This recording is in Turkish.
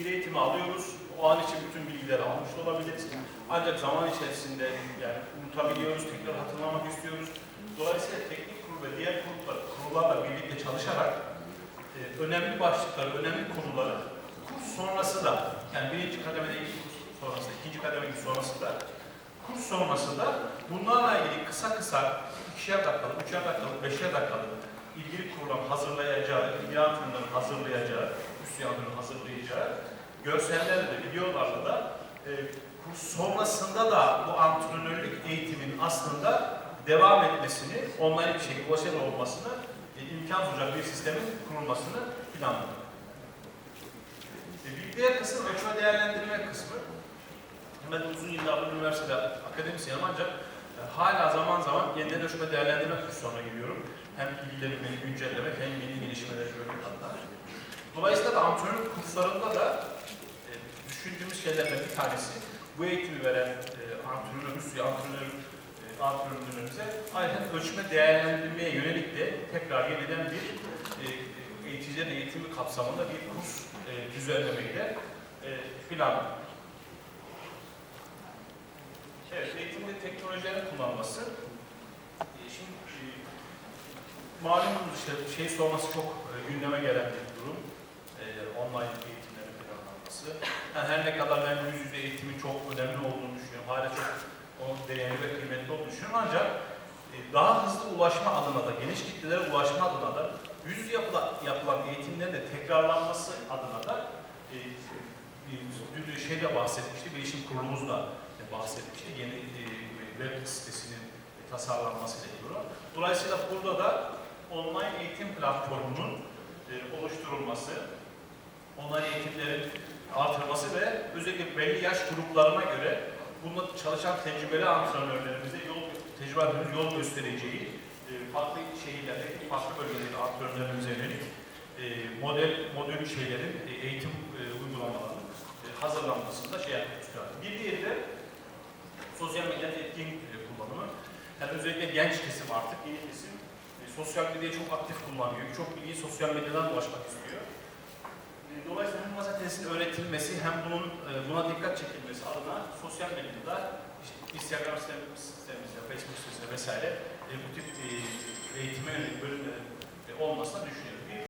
bir eğitimi alıyoruz. O an için bütün bilgileri almış olabiliriz. Ancak zaman içerisinde yani unutabiliyoruz, tekrar hatırlamak istiyoruz. Dolayısıyla teknik kurul ve diğer kurullar, kurullarla birlikte çalışarak e, önemli başlıkları, önemli konuları kurs sonrası da yani birinci kademedeki kurs sonrası, ikinci kademedeki sonrası da kurs sonrası da bunlarla ilgili kısa kısa ikişer dakikalık, üçer dakikalık, beşer dakikalık ilgili kurulun hazırlayacağı, ilgili antrenörün hazırlayacağı, antrenörün hazırlayacağı görsellerle de, videolarla da e, kurs sonrasında da bu antrenörlük eğitimin aslında devam etmesini, online bir şekilde ulaşılır olmasını, e, imkan sunacak bir sistemin kurulmasını planlıyor. E, bir diğer kısım ölçme değerlendirme kısmı. Ben uzun yıllardır üniversitede akademisyenim ancak e, hala zaman zaman yeniden ölçme değerlendirme kurslarına giriyorum. Hem bilgilerimi güncellemek hem yeni gelişmeleri görmek adına. Dolayısıyla da antrenörlük kurslarında da e, düşündüğümüz şeylerden bir tanesi bu eğitimi veren e, antrenörümüz ya antrenör e, antrenörlerimize ayrıca ölçme değerlendirmeye yönelik de tekrar yeniden bir e, eğiticilerin eğitimi kapsamında bir kurs e, düzenlemeyi de e, planlıyor. Evet, eğitimde teknolojilerin kullanılması. E, şimdi e, malumunuz işte şey sorması çok e, gündeme gelen bir durum. E, online eğitimlerin planlanması. Yani her ne kadar ben yüz yüze eğitimin çok önemli olduğunu düşünüyorum. Hala çok onun değerli ve kıymetli olduğunu düşünüyorum. Ancak e, daha hızlı ulaşma adına da, geniş kitlelere ulaşma adına da yüz yüze yapılan, eğitimlerin de tekrarlanması adına da e, e, dün şeyde bahsetmişti, bilişim kurulumuz da bahsetmişti. Yeni e, web sitesinin tasarlanmasıyla ilgili. Dolayısıyla burada da online eğitim platformunun e, oluşturulması, online eğitimlerin artırılması ve özellikle belli yaş gruplarına göre bunda çalışan tecrübeli antrenörlerimize yol, tecrübeli yol göstereceği e, farklı şehirlerdeki, farklı bölgelerdeki antrenörlerimize yönelik e, model, modül şeylerin, e, eğitim uygulamalarının hazırlanmasında şey istiyorum. Bir diğeri de sosyal medya etkin kullanımı. Yani özellikle genç kesim artık, yeni kesim sosyal medyayı çok aktif kullanıyor. Çok bilgiyi sosyal medyadan ulaşmak istiyor. E, Dolayısıyla hem masa öğretilmesi hem bunun e, buna dikkat çekilmesi adına sosyal medyada işte Instagram sistemimizde, Facebook sitesinde vesaire e, bu tip eğitime yönelik bölümlerin olmasını düşünüyoruz.